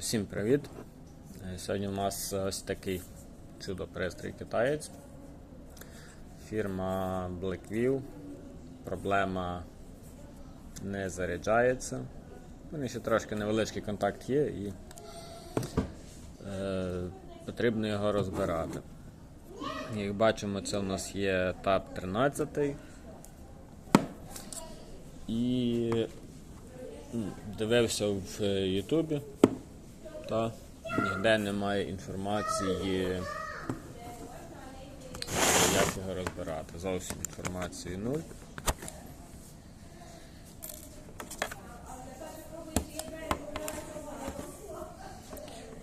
Всім привіт! Е, Сьогодні у нас ось такий чудо-пристрій китаєць. Фірма Blackview. Проблема не заряджається. У мене ще трошки невеличкий контакт є і е, потрібно його розбирати. Як бачимо, це у нас є TAP 13. І дивився в е, Ютубі. Та ніде немає інформації, як його розбирати. Зовсім інформації нуль.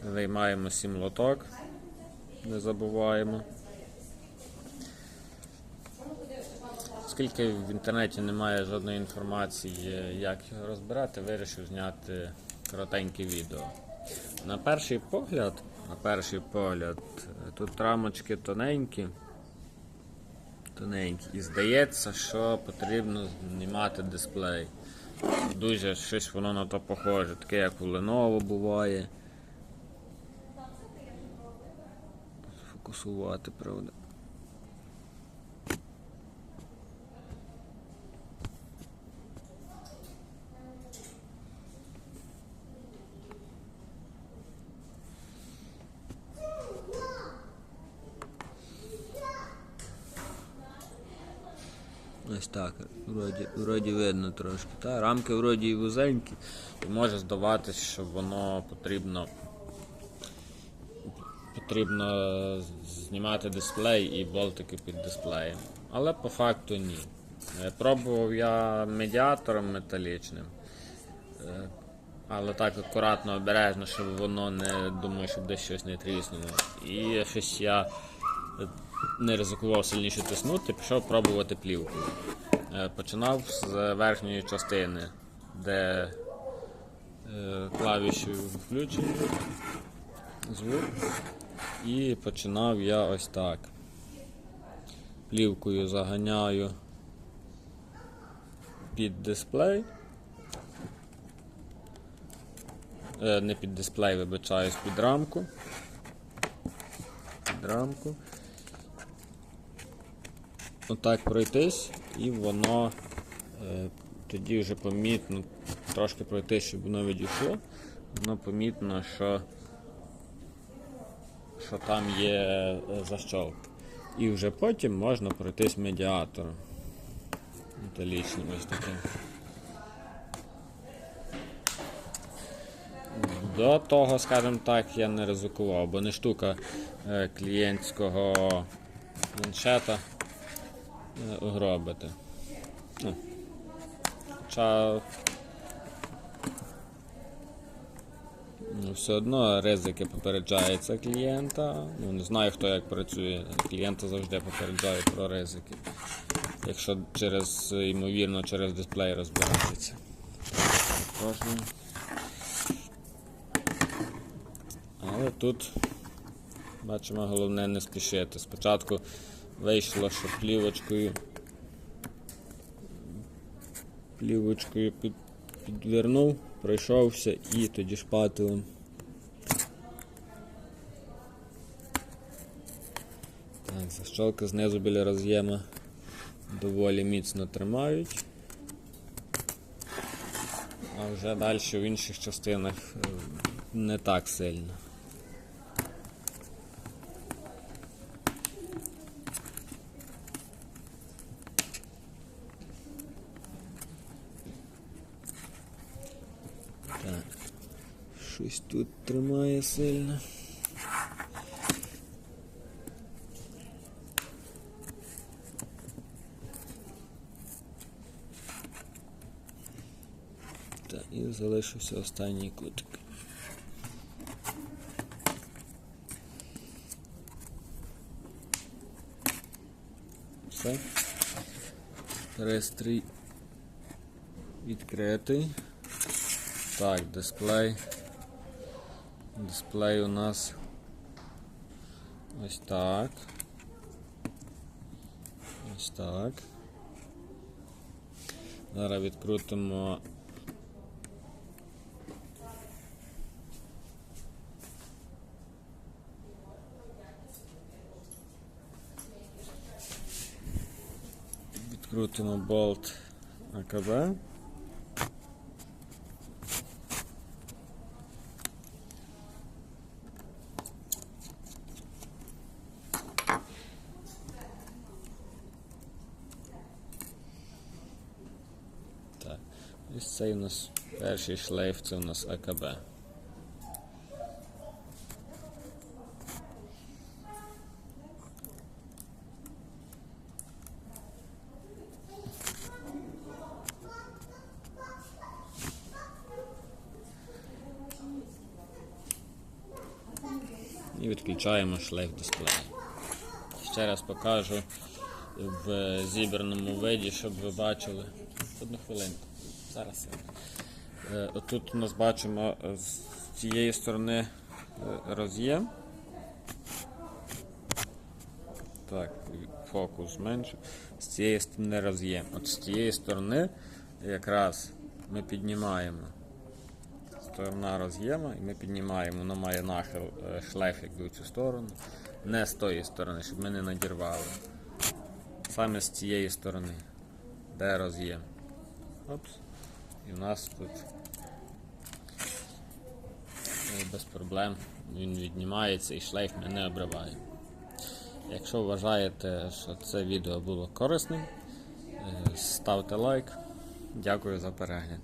Виймаємо 7 лоток, не забуваємо. Оскільки в інтернеті немає жодної інформації, як його розбирати, вирішив зняти коротеньке відео. На перший погляд, на перший погляд, тут рамочки тоненькі. Тоненькі. І здається, що потрібно знімати дисплей. Дуже щось воно на то похоже, таке як у Lenovo буває. Фокусувати, правда. Ось так, вроді, вроді видно трошки. Та, рамки вроді і вузенькі, і може здаватись, що воно потрібно потрібно знімати дисплей і болтики під дисплеєм. Але по факту ні. Е, Пробував я медіатором металічним. Е, Але так акуратно, обережно, щоб воно не думаю, щоб десь щось не тріснуло. І щось я е, не ризикував сильніше тиснути, пішов пробувати плівку. Е, Починав з верхньої частини, де е, клавіші включені звук. І починав я ось так. Плівкою заганяю під дисплей. Е, не під дисплей, вибачаюсь, під рамку. Під рамку. Отак пройтись, і воно е, тоді вже помітно трошки пройтись, щоб воно відійшло. Воно помітно, що, що там є е, защолк. І вже потім можна пройтись медіатором. Металічним ось таким. До того, скажімо так, я не ризикував, бо не штука е, клієнтського планшета е, угробити. Ну, Хоча ну, все одно ризики попереджаються клієнта. Ну, не знаю, хто як працює. Клієнта завжди попереджають про ризики. Якщо через, ймовірно, через дисплей розбиратися. Кожен. Але тут бачимо, головне не спішити. Спочатку вийшло, що плівочкою плівочкою під, підвернув, пройшовся і тоді шпателем. Так, защолки знизу біля роз'єма доволі міцно тримають. А вже далі в інших частинах е, не так сильно. Щось тут тримає сильно. Так, і залишився останній кутик. Все. Пристрій відкритий. Так, дисплей. Дисплей у нас ось так. Ось так. Зараз відкрутимо. Відкрутимо болт АКБ. Цей у нас перший шлейф, це у нас АКБ. І відключаємо шлейф дисплею. Ще раз покажу в зібраному виді, щоб ви бачили. Одну хвилинку. Зараз. Е, Отут у нас бачимо е, з цієї сторони е, роз'єм. Так, фокус зменшу. З цієї сторони роз'єм. От з цієї сторони якраз ми піднімаємо сторона роз'єма і ми піднімаємо, воно має нахил шлейф в цю сторону. Не з тої сторони, щоб ми не надірвали. Саме з цієї сторони, де роз'єм. Опс. І в нас тут е, без проблем він віднімається і шлейф не обриває. Якщо вважаєте, що це відео було корисним, е, ставте лайк. Дякую за перегляд.